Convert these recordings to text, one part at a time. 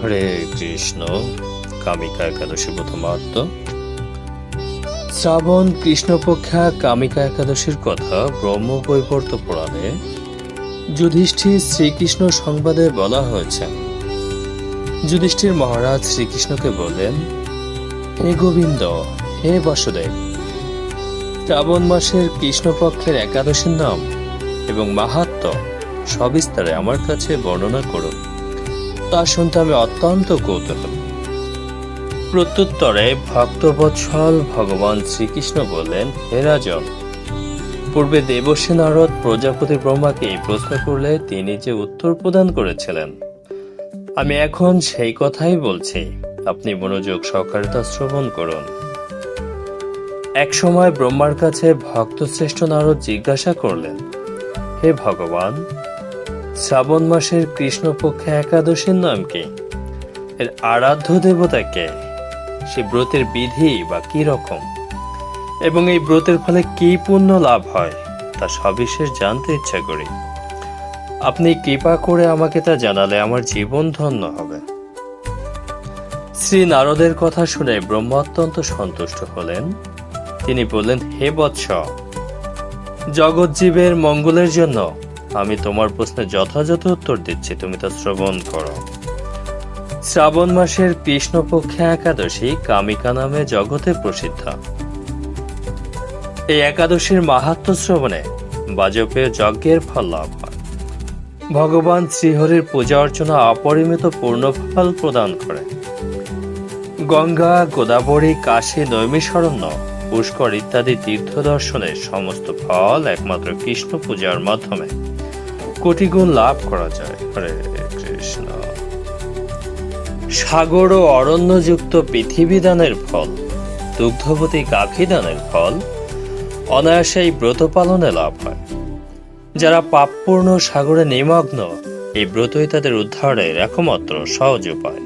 হরে কৃষ্ণ, কামিকা একাদশী প্রথমাত্ম শ্রাবণ কৃষ্ণপক্ষা কামিকা একাদশীর কথা ব্রহ্মবৈবর্ত পুরাণে যুধিষ্ঠির শ্রীকৃষ্ণ সংবাদে বলা হয়েছে। যুধিষ্ঠির মহারাজ শ্রীকৃষ্ণকে বললেন, হে গোবিন্দ, হে বাসুদেব, শ্রাবণ মাসের কৃষ্ণপক্ষের একাদশীর নাম এবং মাহাত্ম সবিস্তারে আমার কাছে বর্ণনা করুন। তা শুনতে আমি অত্যন্ত কৌতূহল। প্রত্যুত্তরে ভক্তবৎসল ভগবান শ্রীকৃষ্ণ বললেন, হে রাজন পূর্বে দেবশ্রী নারদ প্রজাপতি ব্রহ্মাকে এই প্রশ্ন করলে তিনি যে উত্তর প্রদান করেছিলেন, আমি এখন সেই কথাই বলছি। আপনি মনোযোগ সহকারে তা শ্রবণ করুন। এক সময় ব্রহ্মার কাছে ভক্তশ্রেষ্ঠ নারদ জিজ্ঞাসা করলেন, হে ভগবান শ্রাবণ মাসের কৃষ্ণপক্ষে একাদশীর নাম কি? এর আরাধ্য দেবতা কে? সে ব্রতের বিধি বা কি রকম? এবং এই ব্রতের ফলে কি পুণ্য লাভ হয়, তা সবিশেষ জানতে ইচ্ছা করি। আপনি কৃপা করে আমাকে তা জানালে আমার জীবন ধন্য হবে। শ্রী নারদের কথা শুনে ব্রহ্ম অত্যন্ত সন্তুষ্ট হলেন। তিনি বললেন, হে বৎস জগৎজীবের মঙ্গলের জন্য আমি তোমার প্রশ্নে যথাযথ উত্তর দিচ্ছি, তুমি তা শ্রবণ করো। শ্রাবণ মাসের কৃষ্ণপক্ষে একাদশী কামিকা নামে জগতে প্রসিদ্ধ। এই একাদশীর মাহাত্ম শ্রবণে বাজপেয় যজ্ঞের ফল লাভ হয়। ভগবান শ্রীহরির পূজা অর্চনা অপরিমিত পূর্ণফল প্রদান করে। গঙ্গা, গোদাবরী, কাশী, নৈমিষারণ্য পুষ্কর ইত্যাদি তীর্থ দর্শনের সমস্ত ফল একমাত্র কৃষ্ণ পূজার মাধ্যমে। কোটি গুণ লাভ করা যায়। হরে কৃষ্ণ। সাগর ও অরণ্যযুক্ত পৃথিবী দানের ফল, দুগ্ধবতী গাভী দানের ফল, অনায়াসে এই ব্রত পালনে লাভ হয়। যারা পাপপূর্ণ সাগরে নিমগ্ন, এই ব্রতই তাদের উদ্ধারের একমাত্র সহজ উপায়।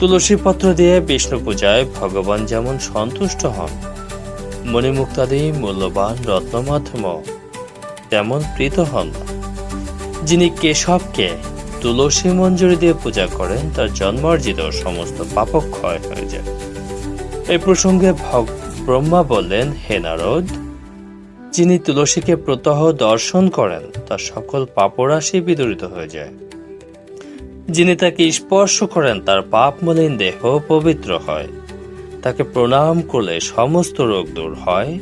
তুলসী পত্র দিয়ে বিষ্ণু পূজায় ভগবান যেমন সন্তুষ্ট হন, মণিমুক্তাদি মূল্যবান রত্ন মাধ্যম তেমন প্রীত হন। যিনি কেশবকে তুলসী মঞ্জুরি দিয়ে পূজা করেন, তার জন্মার্জিত সমস্ত পাপক্ষয় হয়ে যায়। এই প্রসঙ্গে ব্রহ্মা বললেন, হে নারদ, যিনি তুলসীকে প্রতহ দর্শন করেন, তার সকল পাপরাশি বিদরিত হয়ে যায়। যিনি তাকে স্পর্শ করেন, তার পাপ মলিন দেহ পবিত্র হয়। তাকে প্রণাম করলে সমস্ত রোগ দূর হয়।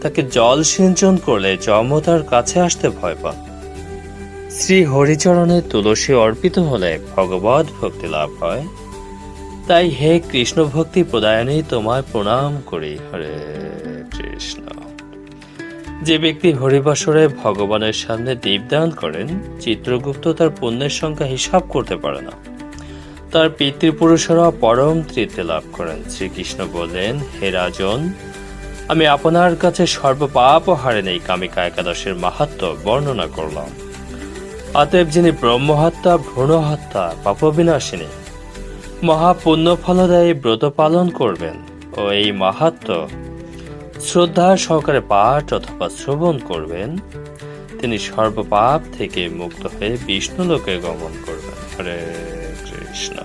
তাকে জল সিঞ্চন করলে যম তার কাছে আসতে ভয় পান। শ্রী হরিচরণে তুলসী অর্পিত হলে ভগবত ভক্তি লাভ হয়। তাই হে কৃষ্ণ ভক্তি প্রদায়নী, তোমায় প্রণাম করি। হরে কৃষ্ণ। যে ব্যক্তি হরিবাসরে ভগবানের সামনে দীপদান করেন, চিত্রগুপ্ত তার পুণ্যের সংখ্যা হিসাব করতে পারে না। তার পিতৃপুরুষেরা পরম তৃপ্তি লাভ করেন। শ্রীকৃষ্ণ বললেন, হে রাজন, আমি আপনার কাছে সর্বপাপ হারেন এই কামিকা একাদশের মাহাত্ম বর্ণনা করলাম। অতএব যিনি ব্রহ্মহত্যা, ভ্রূণহত্যা, পাপবিনাশিনী মহাপুণ্য ফলদায়ী ব্রত পালন করবেন ও এই মাহাত্ম শ্রদ্ধা সহকারে পাঠ অথবা শ্রবণ করবেন, তিনি সর্বপাপ থেকে মুক্ত হয়ে বিষ্ণু লোকে গমন করবেন। হরে কৃষ্ণ।